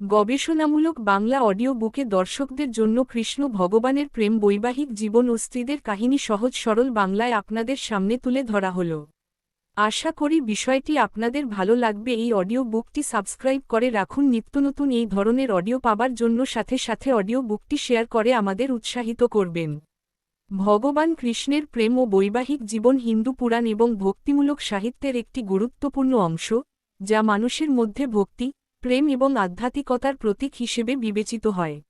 গবেষণামূলক বাংলা অডিও বুকে দর্শকদের জন্য কৃষ্ণ ভগবানের প্রেম বৈবাহিক জীবন ও স্ত্রীদের কাহিনী সহজ সরল বাংলায় আপনাদের সামনে তুলে ধরা হল। আশা করি বিষয়টি আপনাদের ভালো লাগবে। এই অডিও বুকটি সাবস্ক্রাইব করে রাখুন। নিত্যনতুন এই ধরনের অডিও পাবার জন্য সাথে সাথে অডিও বুকটি শেয়ার করে আমাদের উৎসাহিত করবেন। ভগবান কৃষ্ণের প্রেম ও বৈবাহিক জীবন হিন্দু পুরাণ এবং ভক্তিমূলক সাহিত্যের একটি গুরুত্বপূর্ণ অংশ, যা মানুষের মধ্যে ভক্তি প্রেম এবং আধ্যাত্মিকতার প্রতীক হিসেবে বিবেচিত হয়।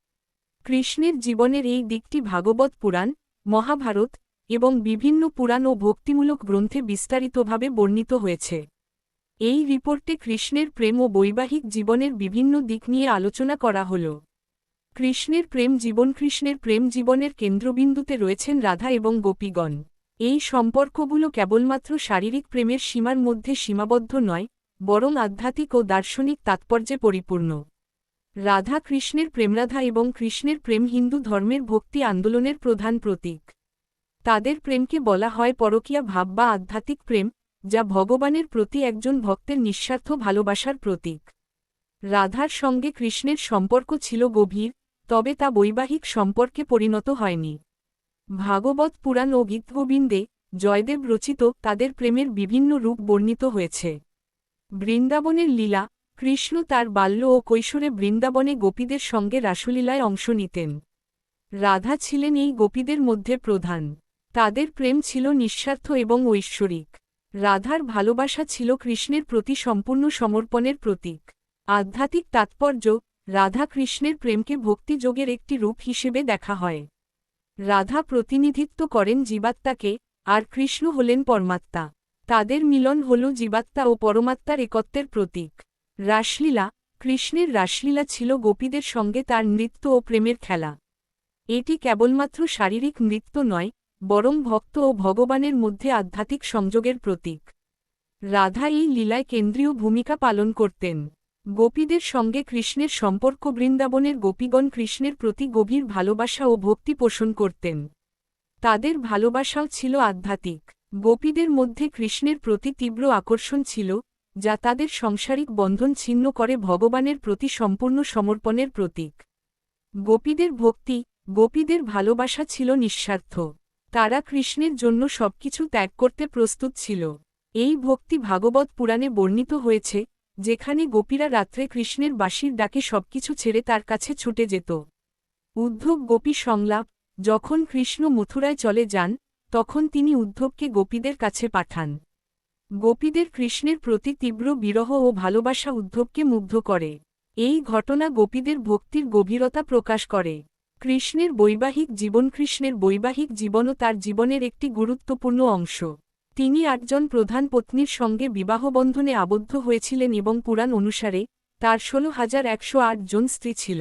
কৃষ্ণের জীবনের এই দিকটি ভাগবত পুরাণ, মহাভারত এবং বিভিন্ন পুরাণ ও ভক্তিমূলক গ্রন্থে বিস্তারিতভাবে বর্ণিত হয়েছে। এই রিপোর্টে কৃষ্ণের প্রেম ও বৈবাহিক জীবনের বিভিন্ন দিক নিয়ে আলোচনা করা হল। কৃষ্ণের প্রেম জীবন কৃষ্ণের প্রেম জীবনের কেন্দ্রবিন্দুতে রয়েছেন রাধা এবং গোপীগণ। এই সম্পর্কগুলো কেবলমাত্র শারীরিক প্রেমের সীমার মধ্যে সীমাবদ্ধ নয় বরং আধ্যাত্মিক ও দার্শনিক তাৎপর্যে পরিপূর্ণ। রাধা কৃষ্ণের প্রেমরাধা এবং কৃষ্ণের প্রেম হিন্দু ধর্মের ভক্তি আন্দোলনের প্রধান প্রতীক। তাদের প্রেমকে বলা হয় পরকীয়া ভাব বা আধ্যাত্মিক প্রেম, যা ভগবানের প্রতি একজন ভক্তের নিঃস্বার্থ ভালোবাসার প্রতীক। রাধার সঙ্গে কৃষ্ণের সম্পর্ক ছিল গভীর, তবে তা বৈবাহিক সম্পর্কে পরিণত হয়নি। ভাগবত পুরাণ ও গীতগোবিন্দে জয়দেব রচিত তাদের প্রেমের বিভিন্ন রূপ বর্ণিত হয়েছে। বৃন্দাবনের লীলা, কৃষ্ণ তার বাল্য ও কৈশোরে বৃন্দাবনে গোপীদের সঙ্গে রাসলীলায় অংশ নিতেন। রাধা ছিলেন এই গোপীদের মধ্যে প্রধান। তাদের প্রেম ছিল নিঃস্বার্থ এবং ঐশ্বরিক। রাধার ভালোবাসা ছিল কৃষ্ণের প্রতি সম্পূর্ণ সমর্পণের প্রতীক। আধ্যাত্মিক তাৎপর্য, রাধা কৃষ্ণের প্রেমকে ভক্তিযোগের একটি রূপ হিসেবে দেখা হয়। রাধা প্রতিনিধিত্ব করেন জীবাত্মাকে, আর কৃষ্ণ হলেন পরমাত্মা। তাদের মিলন হল জীবাত্মা ও পরমাত্মার একত্বের প্রতীক। রাসলীলা, কৃষ্ণের রাসলীলা ছিল গোপীদের সঙ্গে তার নৃত্য ও প্রেমের খেলা। এটি কেবলমাত্র শারীরিক নৃত্য নয়, বরং ভক্ত ও ভগবানের মধ্যে আধ্যাত্মিক সংযোগের প্রতীক। রাধা এই লীলায় কেন্দ্রীয় ভূমিকা পালন করতেন। গোপীদের সঙ্গে কৃষ্ণের সম্পর্ক বৃন্দাবনের গোপীগণ কৃষ্ণের প্রতি গভীর ভালোবাসা ও ভক্তি পোষণ করতেন। তাদের ভালোবাসাও ছিল আধ্যাত্মিক। গোপীদের মধ্যে কৃষ্ণের প্রতি তীব্র আকর্ষণ ছিল, যা তাদের সংসারিক বন্ধন ছিন্ন করে ভগবানের প্রতি সম্পূর্ণ সমর্পণের প্রতীক। গোপীদের ভক্তি, গোপীদের ভালোবাসা ছিল নিঃস্বার্থ। তারা কৃষ্ণের জন্য সবকিছু ত্যাগ করতে প্রস্তুত ছিল। এই ভক্তি ভাগবত পুরাণে বর্ণিত হয়েছে, যেখানে গোপীরা রাত্রে কৃষ্ণের বাঁশির ডাকে সবকিছু ছেড়ে তার কাছে ছুটে যেত। উদ্ধব গোপী সংলাপ, যখন কৃষ্ণ মথুরায় চলে যান তখন তিনি উদ্ধবকে গোপীদের কাছে পাঠান। গোপীদের কৃষ্ণের প্রতি তীব্র বিরহ ও ভালোবাসা উদ্ধবকে মুগ্ধ করে। এই ঘটনা গোপীদের ভক্তির গভীরতা প্রকাশ করে। কৃষ্ণের বৈবাহিক জীবন কৃষ্ণের বৈবাহিক জীবনও তার জীবনের একটি গুরুত্বপূর্ণ অংশ। তিনি আটজন প্রধান পত্নীর সঙ্গে বিবাহবন্ধনে আবদ্ধ হয়েছিলেন এবং পুরাণ অনুসারে তার ষোলো হাজার একশো জন স্ত্রী ছিল।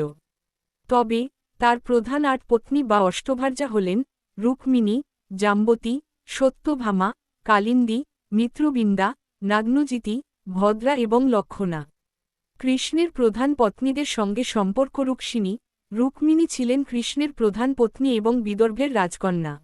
তবে তার প্রধান আট পত্নী বা অষ্টভার্যা হলেন রুক্মিণী জাম্বতী, সত্যভামা, কালিন্দী, মিত্রবিন্দা, নাগ্নজিতি, ভদ্রা এবং লক্ষণা। কৃষ্ণের প্রধান পত্নীদের সঙ্গে সম্পর্ক রুক্মিণী রুক্মিণী ছিলেন কৃষ্ণের প্রধান পত্নী এবং বিদর্ভের রাজকন্যা।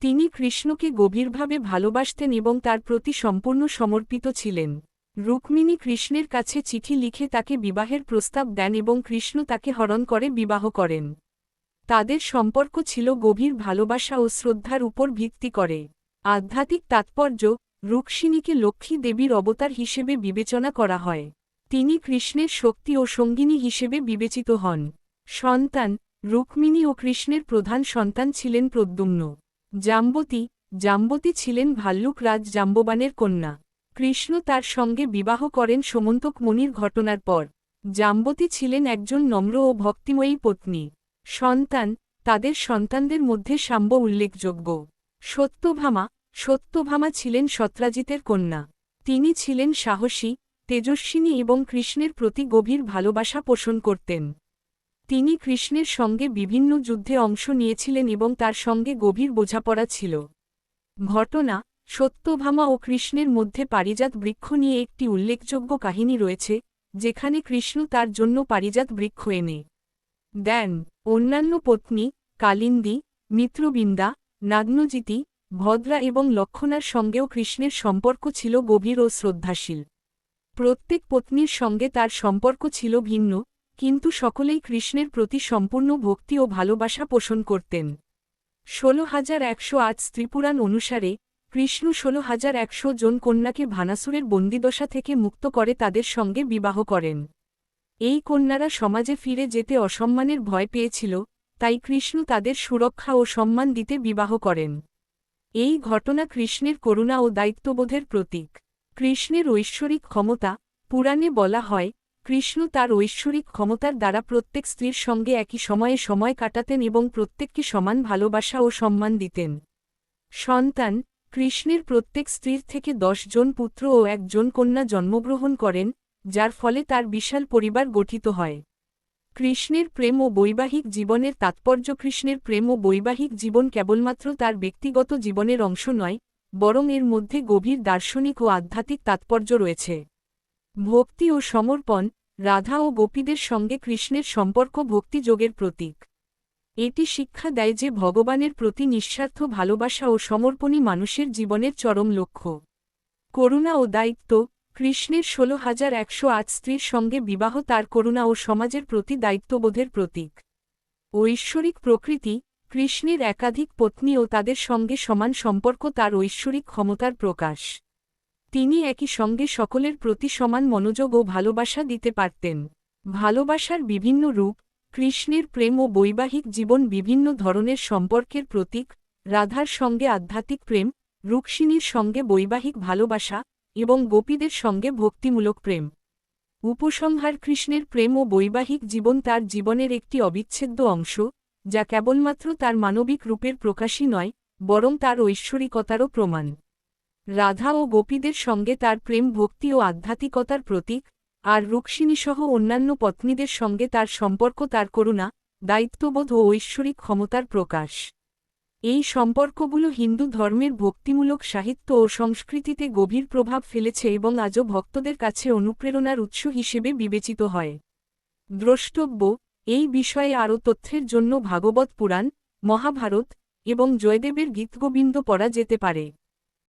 তিনি কৃষ্ণকে গভীরভাবে ভালোবাসতেন এবং তার প্রতি সম্পূর্ণ সমর্পিত ছিলেন। রুক্মিণী কৃষ্ণের কাছে চিঠি লিখে তাকে বিবাহের প্রস্তাব দেন এবং কৃষ্ণ তাকে হরণ করে বিবাহ করেন। তাদের সম্পর্ক ছিল গভীর ভালোবাসা ও শ্রদ্ধার উপর ভিত্তি করে। আধ্যাত্মিক তাৎপর্য রুক্মিণীকে লক্ষ্মী দেবীর অবতার হিসেবে বিবেচনা করা হয়। তিনি কৃষ্ণের শক্তি ও সঙ্গিনী হিসেবে বিবেচিত হন। সন্তান রুক্মিণী ও কৃষ্ণের প্রধান সন্তান ছিলেন প্রদ্যুম্ন। জাম্বতী জাম্বতী ছিলেন ভাল্লুক রাজ জাম্ববানের কন্যা। কৃষ্ণ তার সঙ্গে বিবাহ করেন সমন্তক মনির ঘটনার পর। জাম্বতী ছিলেন একজন নম্র ও ভক্তিময়ী পত্নী। সন্তান, তাদের সন্তানদের মধ্যে সাম্ব উল্লেখযোগ্য। সত্যভামা সত্যভামা ছিলেন সত্রাজিতের কন্যা। তিনি ছিলেন সাহসী, তেজস্বিনী এবং কৃষ্ণের প্রতি গভীর ভালোবাসা পোষণ করতেন। তিনি কৃষ্ণের সঙ্গে বিভিন্ন যুদ্ধে অংশ নিয়েছিলেন এবং তার সঙ্গে গভীর বোঝাপড়া ছিল। ঘটনা, সত্যভামা ও কৃষ্ণের মধ্যে পারিজাত বৃক্ষ নিয়ে একটি উল্লেখযোগ্য কাহিনী রয়েছে, যেখানে কৃষ্ণ তার জন্য পারিজাত বৃক্ষ এনে দেন। অন্যান্য পত্নী, কালিন্দী, মিত্রবিন্দা, নাগ্নজিতি, ভদ্রা এবং লক্ষণার সঙ্গেও কৃষ্ণের সম্পর্ক ছিল গভীর ও শ্রদ্ধাশীল। প্রত্যেক পত্নীর সঙ্গে তার সম্পর্ক ছিল ভিন্ন, কিন্তু সকলেই কৃষ্ণের প্রতি সম্পূর্ণ ভক্তি ও ভালোবাসা পোষণ করতেন। ষোলো হাজার একশো আট স্ত্রীপুরাণ অনুসারে, কৃষ্ণ ষোলো হাজার একশো জন কন্যাকে ভানাসুরের বন্দিদশা থেকে মুক্ত করে তাদের সঙ্গে বিবাহ করেন। এই কন্যারা সমাজে ফিরে যেতে অসম্মানের ভয় পেয়েছিল, তাই কৃষ্ণ তাদের সুরক্ষা ও সম্মান দিতে বিবাহ করেন। এই ঘটনা কৃষ্ণের করুণা ও দায়িত্ববোধের প্রতীক। কৃষ্ণের ঐশ্বরিক ক্ষমতা, পুরাণে বলা হয়, কৃষ্ণ তার ঐশ্বরিক ক্ষমতার দ্বারা প্রত্যেক স্ত্রীর সঙ্গে একই সময়ে সময় কাটাতেন এবং প্রত্যেককে সমান ভালোবাসা ও সম্মান দিতেন। সন্তান, কৃষ্ণের প্রত্যেক স্ত্রীর থেকে দশ জন পুত্র ও একজন কন্যা জন্মগ্রহণ করেন যার ফলে তার বিশাল পরিবার গঠিত হয়। কৃষ্ণের প্রেম ও বৈবাহিক জীবনের তাৎপর্য কৃষ্ণের প্রেম ও বৈবাহিক জীবন কেবলমাত্র তার ব্যক্তিগত জীবনের অংশ নয়, বরং এর মধ্যে গভীর দার্শনিক ও আধ্যাত্মিক তাৎপর্য রয়েছে। ভক্তি ও সমর্পণ, রাধা ও গোপীদের সঙ্গে কৃষ্ণের সম্পর্ক ভক্তিযোগের প্রতীক। এটি শিক্ষা দেয় যে ভগবানের প্রতি নিঃস্বার্থ ভালোবাসা ও সমর্পণই মানুষের জীবনের চরম লক্ষ্য। করুণা ও দায়িত্ব কৃষ্ণের ষোলো হাজার একশো আট স্ত্রীর সঙ্গে বিবাহ তার করুণা ও সমাজের প্রতি দায়িত্ববোধের প্রতীক। ঐশ্বরিক প্রকৃতি, কৃষ্ণের একাধিক পত্নী ও তাদের সঙ্গে সমান সম্পর্ক তার ঐশ্বরিক ক্ষমতার প্রকাশ। তিনি একই সঙ্গে সকলের প্রতি সমান মনোযোগ ও ভালোবাসা দিতে পারতেন। ভালোবাসার বিভিন্ন রূপ, কৃষ্ণের প্রেম ও বৈবাহিক জীবন বিভিন্ন ধরনের সম্পর্কের প্রতীক, রাধার সঙ্গে আধ্যাত্মিক প্রেম, রুক্মিণীর সঙ্গে বৈবাহিক ভালোবাসা এবং গোপীদের সঙ্গে ভক্তিমূলক প্রেম। উপসংহার কৃষ্ণের প্রেম ও বৈবাহিক জীবন তার জীবনের একটি অবিচ্ছেদ্য অংশ, যা কেবলমাত্র তার মানবিক রূপের প্রকাশই নয়, বরং তার ঐশ্বরিকতারও প্রমাণ। রাধা ও গোপীদের সঙ্গে তার প্রেম ভক্তি ও আধ্যাত্মিকতার প্রতীক, আর রুক্মিণীসহ অন্যান্য পত্নীদের সঙ্গে তার সম্পর্ক তার করুণা, দায়িত্ববোধ ও ঐশ্বরিক ক্ষমতার প্রকাশ। এই সম্পর্কগুলো হিন্দু ধর্মের ভক্তিমূলক সাহিত্য ও সংস্কৃতিতে গভীর প্রভাব ফেলেছে এবং আজও ভক্তদের কাছে অনুপ্রেরণার উৎস হিসেবে বিবেচিত হয়। দ্রষ্টব্য, এই বিষয়ে আরও তথ্যের জন্য ভাগবত পুরাণ, মহাভারত এবং জয়দেবের গীতগোবিন্দ পড়া যেতে পারে।